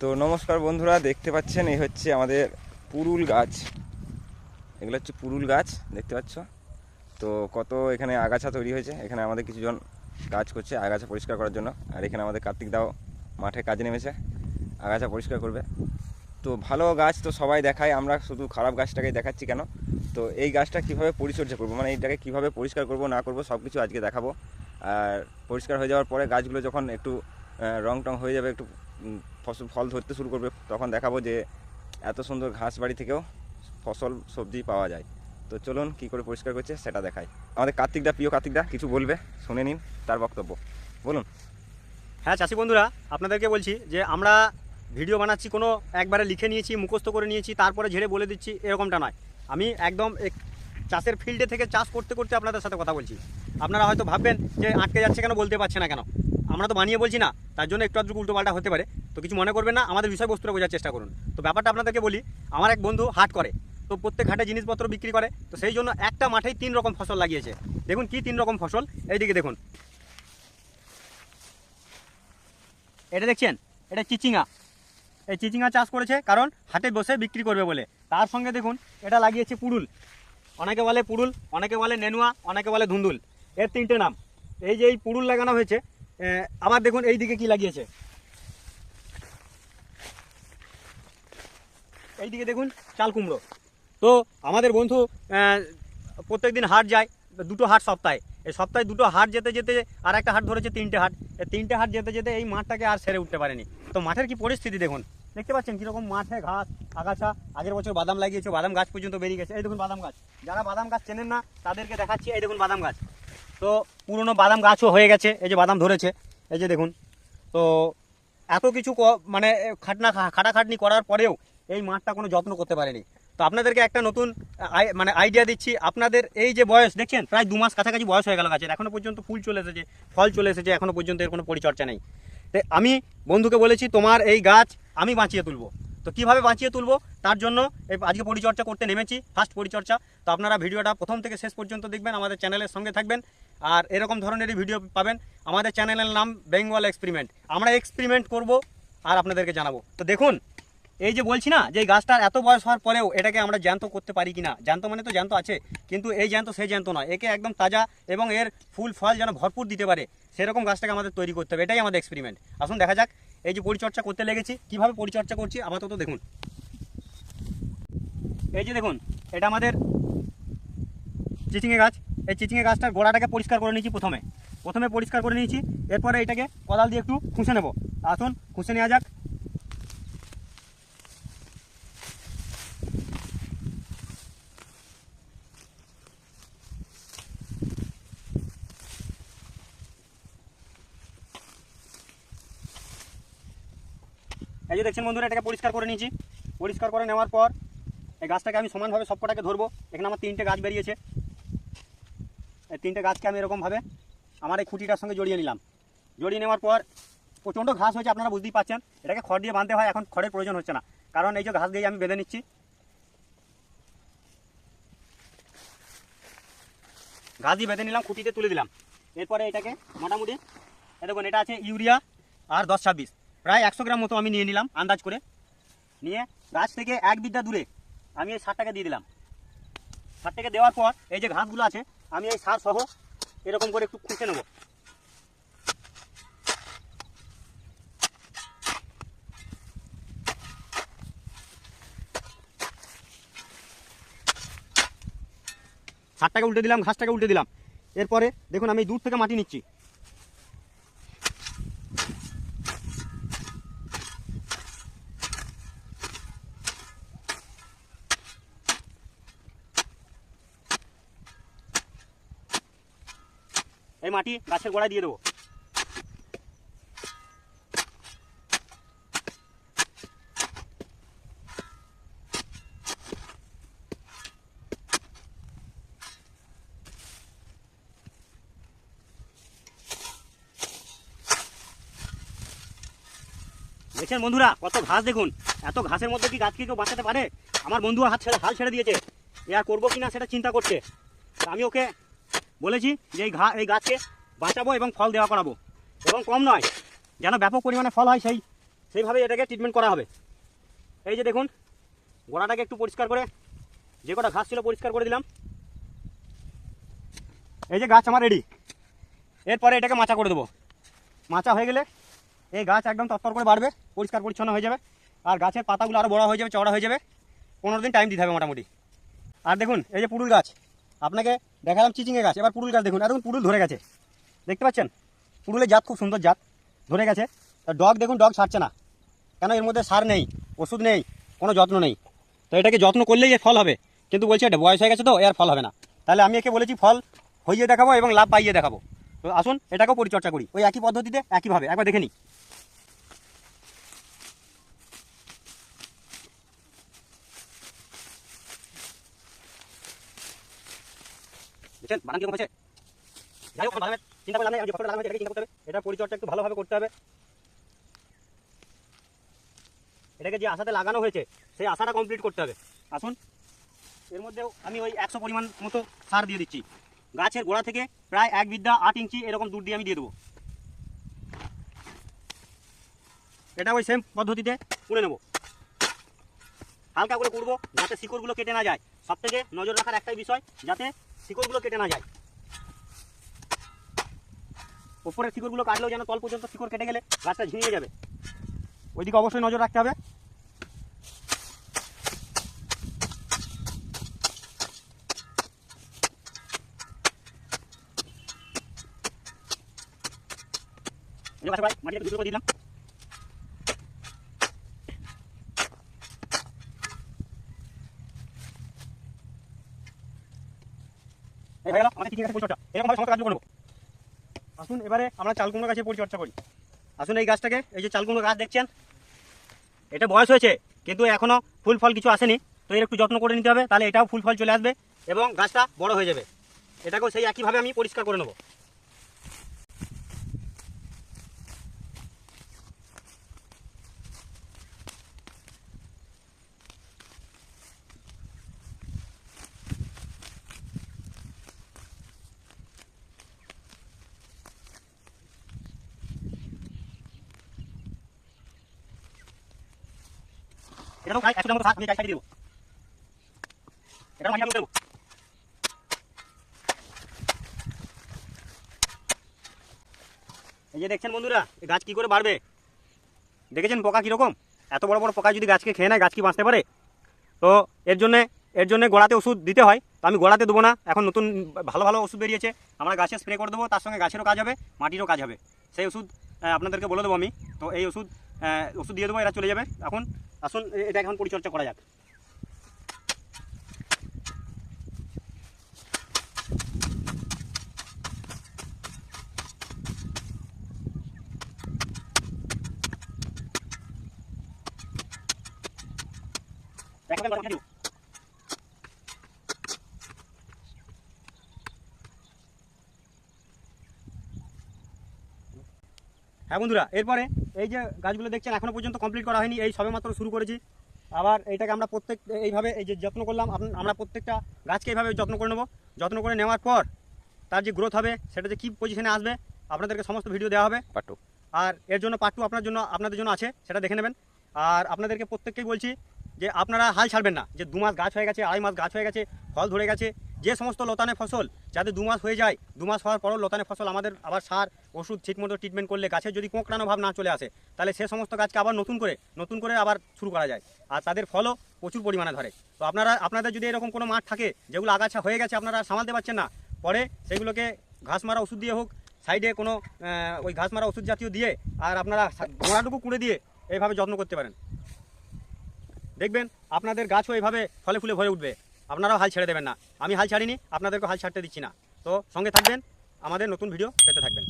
তো নমস্কার বন্ধুরা, দেখতে পাচ্ছেন, এই হচ্ছে আমাদের পুরুল গাছ। এগুলো হচ্ছে পুরুল গাছ, দেখতে পাচ্ছ? তো কত এখানে আগাছা তৈরি হয়েছে। এখানে আমাদের কিছুজন কাজ করছে আগাছা পরিষ্কার করার জন্য। আর এখানে আমাদের কার্তিক দাও মাঠে কাজে নেমেছে, আগাছা পরিষ্কার করবে। তো ভালো গাছ তো সবাই দেখায়, আমরা শুধু খারাপ গাছটাকেই দেখাচ্ছি কেন? তো এই গাছটা কীভাবে পরিচর্যা করব? মানে এইটাকে কীভাবে পরিষ্কার করব, না করব সব কিছু আজকে দেখাবো। আর পরিষ্কার হয়ে যাওয়ার পরে গাছগুলো যখন একটু রং টং হয়ে যাবে, একটু ফসল ফল ধরতে শুরু করবে। তখন দেখাবো যে এত সুন্দর ঘাস বাড়ি থেকেও ফসল, সবজি পাওয়া যায়। তো চলুন কি করে পরিষ্কার করছে সেটা দেখাই। আমাদের কার্তিকদা, প্রিয় কার্তিকদা, কিছু বলবে, শুনে নিন তার বক্তব্য। বলুন। হ্যাঁ চাষি বন্ধুরা, আপনাদেরকে বলছি যে আমরা ভিডিও বানাচ্ছি, কোনো একবারে লিখে নিয়েছি, মুখস্থ করে নিয়েছি, তারপরে ঝেড়ে বলে দিচ্ছি, এরকমটা নয়। আমি একদম এক- চাষের ফিল্ডে থেকে চাষ করতে করতে আপনাদের সাথে কথা বলছি। আপনারা হয়তো ভাববেন যে আটকে যাচ্ছে কেন, বলতে পারছে না কেন। আমরা তো বানিয়ে বলছি না, তার জন্য একটু আধটু উল্টোপাল্টা হতে পারে। তো কিছু মনে করবেন না, আমাদের বিষয়বস্তুটা বোঝার চেষ্টা করুন। তো ব্যাপারটা আপনাদেরকে বলি, আমার এক বন্ধু হাট করে, তো প্রত্যেক হাটে জিনিসপত্র বিক্রি করে, তো সেই জন্য একটা মাঠেই তিন রকম ফসল লাগিয়েছে। দেখুন কি তিন রকম ফসল, এইদিকে দেখুন। এটা দেখছেন? এটা চিচিঙা। এই চিচিঙা চাষ করেছে কারণ হাটে বসে বিক্রি করবে বলে। তার সঙ্গে দেখুন, এটা লাগিয়েছে পুরুল। অনেকে বলে পুরুল, অনেকে বলে নেনুয়া, অনেকে বলে ধুন্দুল। এর তিনটে নাম। এই যে এই পুরুল লাগানো হয়েছে আবার দেখুন এই দিকে কি লাগিয়েছে। এই দিকে দেখুন, চাল কুমড়ো। তো আমাদের বন্ধু প্রত্যেক দিন হাট যায়, দুটো হাট সপ্তাহে। এই সপ্তাহে দুটো হাট যেতে যেতে আর একটা হাট ধরেছে তিনটে হাট। এই তিনটে হাট যেতে যেতে এই মাঠটাকে আর সেরে উঠতে পারেনি। তো মাঠের কি পরিস্থিতি দেখুন? দেখতে পাচ্ছেন কীরকম মাঠে ঘাস, আগাছা, আগের বছর বাদাম লাগিয়েছে, বাদাম গাছ পর্যন্ত বেরিয়ে গেছে। এই দেখুন বাদাম গাছ। যারা বাদাম গাছ চেনেন না, তাদেরকে দেখাচ্ছি, এই দেখুন বাদাম গাছ। তো পুরনো বাদাম গাছও হয়ে গেছে, এই যে বাদাম ধরেছে, এই যে দেখুন। তো এত কিছু মানে খাটনা খাটাখাটনি করার পরেও এই মাঠটা কোনো যত্ন করতে পারেনি। তো আপনাদেরকে একটা নতুন মানে আইডিয়া দিচ্ছি। আপনাদের এই যে বয়স, দেখছেন, প্রায় দু মাস কাছাকাছি বয়স হয়ে গেল গাছের। এখনও পর্যন্ত ফুল চলে এসেছে, ফল চলে এসেছে, এখনও পর্যন্ত এর কোনো পরিচর্যা নেই। আমি বন্ধুকে বলেছি, তোমার এই গাছ আমি বাঁচিয়ে তুলবো। তো কীভাবে বাঁচিয়ে তুলবো? তার জন্য এই আজকে পরিচর্যা করতে নেমেছি ফার্স্ট পরিচর্যা। তো আপনারা ভিডিওটা প্রথম থেকে শেষ পর্যন্ত দেখবেন, আমাদের চ্যানেলের সঙ্গে থাকবেন। আর এরকম ধরনেরই ভিডিও পাবেন। আমাদের চ্যানেলের নাম বেঙ্গল এক্সপেরিমেন্ট আমরা এক্সপেরিমেন্ট করব আর আপনাদেরকে জানাব। তো দেখুন, এই যে বলছি না, যে গাছটার এত বয়স হওয়ার পরেও এটাকে আমরা জ্যান্ত করতে পারি কি না জ্যান্ত মানে তো জ্যান্ত আছে, কিন্তু এই জ্যান্ত সেই জ্যান্ত নয়। একে একদম তাজা এবং এর ফুল ফল যেন ভরপুর দিতে পারে, সেরকম গাছটাকে আমাদের তৈরি করতে হবে। এটাই আমাদের এক্সপেরিমেন্ট আসুন দেখা যাক এই যে পরিচর্যা করতে লেগেছি, কীভাবে পরিচর্যা করছি আপাতত দেখুন। এই যে দেখুন, এটা আমাদের চিচিঙে গাছ। এই চিচিঙে গাছটার গোড়াটাকে পরিষ্কার করে নিয়েছি প্রথমে। প্রথমে পরিষ্কার করে নিয়েছি, এরপরে এটাকে কদাল দিয়ে একটু খুঁষে নেব। আসুন খুঁজে নেওয়া যাক। এই যে দেখছেন বন্ধুরা, এটাকে পরিষ্কার করে নিয়েছি। পরিষ্কার করে নেওয়ার পর এই গাছটাকে আমি সমানভাবে সবকটাকে ধরবো। এখানে আমার তিনটে গাছ বেরিয়েছে। এই তিনটে গাছকে আমি এরকমভাবে আমার এই খুঁটিটার সঙ্গে জড়িয়ে নিলাম। জড়িয়ে নেওয়ার পর প্রচণ্ড ঘাস হয়েছে, আপনারা বুঝতেই পারছেন এটাকে খড় দিয়ে বাঁধতে হয়, এখন খড়ের প্রয়োজন হচ্ছে না। কারণ এই যে ঘাস দিয়ে আমি বেঁধে নিচ্ছি। ঘাস দিয়ে বেঁধে নিলাম, খুঁটিতে তুলে দিলাম। এরপরে এটাকে মোটামুটি দেখুন, এটা আছে ইউরিয়া আর দশ ছাব্বিশ। প্রায় একশো গ্রাম মতো আমি নিয়ে নিলাম আন্দাজ করে। নিয়ে গাছ থেকে এক বিদ্যা দূরে আমি এই সারটাকে দিয়ে দিলাম। সারটাকে দেওয়ার পর এই যে ঘাসগুলো আছে, আমি এই সার সহ এরকম করে একটু খুঁজে নেব। সারটাকে উল্টে দিলাম, ঘাসটাকে উল্টে দিলাম। এরপরে দেখুন আমি দূর থেকে মাটি নিচ্ছি। মাটি গাছের গোড়ায় দিয়ে দেবো। দেখছেন বন্ধুরা, কত ঘাস দেখুন। এত ঘাসের মধ্যে কি গাছকে কেউ বাঁচাতে পারে? আমার বন্ধু হাত ছেড়ে হাল ছেড়ে দিয়েছে। এ আর করব কিনা সেটা চিন্তা করছে। আমি ওকে বলেছি যে এই ঘা এই গাছকে বাঁচাবো এবং ফল দেওয়া করাবো। এবং কম নয়, যেন ব্যাপক পরিমাণে ফল হয় সেই সেইভাবে এটাকে ট্রিটমেন্ট করা হবে। এই যে দেখুন, গোড়াটাকে একটু পরিষ্কার করে যে কটা ঘাস ছিল পরিষ্কার করে দিলাম। এই যে গাছ আমার রেডি এরপরে এটাকে মাচা করে দেবো। মাচা হয়ে গেলে এই গাছ একদম তৎপর করে বাড়বে, পরিষ্কার পরিচ্ছন্ন হয়ে যাবে। আর গাছের পাতাগুলো আরও বড় হয়ে যাবে, চওড়া হয়ে যাবে। পনেরো দিন টাইম দিতে হবে মোটামুটি। আর দেখুন, এই যে পুরুল গাছ। আপনাকে দেখালাম চিচিংয়ে গাছ, এবার পুরুল গাছ দেখুন। দেখুন, পুরুল ধরে গেছে। দেখতে পাচ্ছেন? পুরুলের জাত খুব সুন্দর জাত, ধরে গেছে। তা ডগ দেখুন, ডগ ছাড়ছে না। কেন, এর মধ্যে সার নেই, ওষুধ নেই, কোনো যত্ন নেই। তো এটাকে যত্ন করলেই এর ফল হবে। কিন্তু বলছে, এটা বয়স হয়ে গেছে তো, এর ফল হবে না। তাহলে আমি একে বলেছি ফল হইয়ে দেখাবো এবং লাভ পাইয়ে দেখাবো। তো আসুন, এটাকেও পরিচর্যা করি। ওই একই পদ্ধতিতে, একইভাবে। একবার দেখে নিই। বানান হয়েছে? যাই হোক ভালোভাবে চিন্তা করে লাভ আমি চিন্তা করতে হবে। পরিচর্যা একটু ভালোভাবে করতে হবে। এটাকে যে আশাতে লাগানো হয়েছে, সেই আশাটা কমপ্লিট করতে হবে। আসুন। এর মধ্যেও আমি ওই একশো পরিমাণ মতো সার দিয়ে দিচ্ছি। গাছের গোড়া থেকে প্রায় এক বিদ্যা আট ইঞ্চি এরকম দূর দিয়ে আমি দিয়ে দেবো। এটা ওই সেম পদ্ধতিতে কুড়ে নেব। হালকা করে কুড়বো যাতে শিকড়গুলো কেটে না যায়। সব থেকে নজর রাখার একটাই বিষয়, যাতে শিকড়গুলো কেটে না যায়। উপরের শিকড়গুলো কাটলেও যেন তল পর্যন্ত শিকড় কেটে গেলে গাছটা ঝিমিয়ে যাবে। ওইদিকে অবশ্যই নজর রাখতে হবে। মাটিটা দুটো করে দিলাম। হয়ে গেল আমাদের আছে পরিচর্যা। এরকমভাবে সমস্ত কাজগুলো করব। আসুন, এবারে আমরা চাল কুমড়ো গাছের পরিচর্যা করি। আসুন এই গাছটাকে, এই যে চাল কুমড়ো গাছ দেখছেন? এটা বয়স হয়েছে, কিন্তু এখনও ফুল ফল কিছু আসেনি। তো এর একটু যত্ন করে নিতে হবে, তাহলে এটাও ফুল ফল চলে আসবে এবং গাছটা বড় হয়ে যাবে। এটাকেও সেই একইভাবে আমি পরিষ্কার করে নেব। এটাও প্রায় একশো মতো আমি সাইডে দেবো। এটাও মাটি দেবো। এই যে দেখছেন বন্ধুরা গাছ কি করে বাড়বে? দেখেছেন পোকা কীরকম? এত বড় বড় পোকা যদি গাছকে খেয়ে নেয়, গাছ কি বাঁচতে পারে? তো এর জন্যে, এর জন্য গোড়াতে ওষুধ দিতে হয়। তো আমি গোড়াতে দেবো না, এখন নতুন ভালো ভালো ওষুধ বেরিয়েছে। আমরা গাছে স্প্রে করে দেবো, তার সঙ্গে গাছেরও কাজ হবে, মাটিরও কাজ হবে। সেই ওষুধ আপনাদেরকে বলে দেবো আমি। তো এই ওষুধ ওষুধ দিয়ে দেবো, এরা চলে যাবে। এখন আসুন এটা এখন পরিচর্যা করা যাক। দেখাবেন হ্যাঁ বন্ধুরা এরপরে এই যে গাছগুলো দেখছেন এখনও পর্যন্ত কমপ্লিট করা হয়নি এই সবে মাত্র শুরু করেছি। আবার এইটাকে আমরা প্রত্যেক এইভাবে এই যে যত্ন করলাম আমরা প্রত্যেকটা গাছকে এইভাবে যত্ন করে নেব। যত্ন করে নেওয়ার পর তার যে গ্রোথ হবে সেটা যে কী পজিশনে আসবে আপনাদেরকে সমস্ত ভিডিও দেওয়া হবে। পাট্টু আর এর জন্য পাট্টু টু আপনার জন্য আপনাদের জন্য আছে সেটা দেখে নেবেন। আর আপনাদেরকে প্রত্যেককেই বলছি যে আপনারা হাল ছাড়বেন না, যে দু মাস গাছ হয়ে গেছে, আড়াই মাস গাছ হয়ে গেছে, ফল ধরে গেছে, যে সমস্ত লতানে ফসল, যাতে দু মাস হয়ে যায়, দু মাস হওয়ার পরও লতানে ফসল আমাদের আবার সার, ওষুধ ঠিকমতো ট্রিটমেন্ট করলে গাছের যদি কোঁকড়ানো ভাব না চলে আসে, তাহলে সে সমস্ত গাছকে আবার নতুন করে নতুন করে আবার শুরু করা যায়। আর তাদের ফলও প্রচুর পরিমাণে ধরে। তো আপনারা, আপনাদের যদি এরকম কোনো মাঠ থাকে, যেগুলো আগাছা হয়ে গেছে, আপনারা সামালতে পারছেন না, পরে সেগুলোকে ঘাস মারা ওষুধ দিয়ে হোক, সাইডে কোনো ওই ঘাস মারা ওষুধ জাতীয় দিয়ে, আর আপনারা গোড়াটুকু কুড়ে দিয়ে, এইভাবে যত্ন করতে পারেন। দেখবেন আপনাদের গাছও এইভাবে ফলে ফুলে ভরে উঠবে। আপনারাও হাল ছেড়ে দেবেন না। আমি হাল ছাড়িনি আপনাদেরকে হাল ছাড়তে দিচ্ছি না। তো সঙ্গে থাকবেন, আমাদের নতুন ভিডিও পেতে থাকবেন।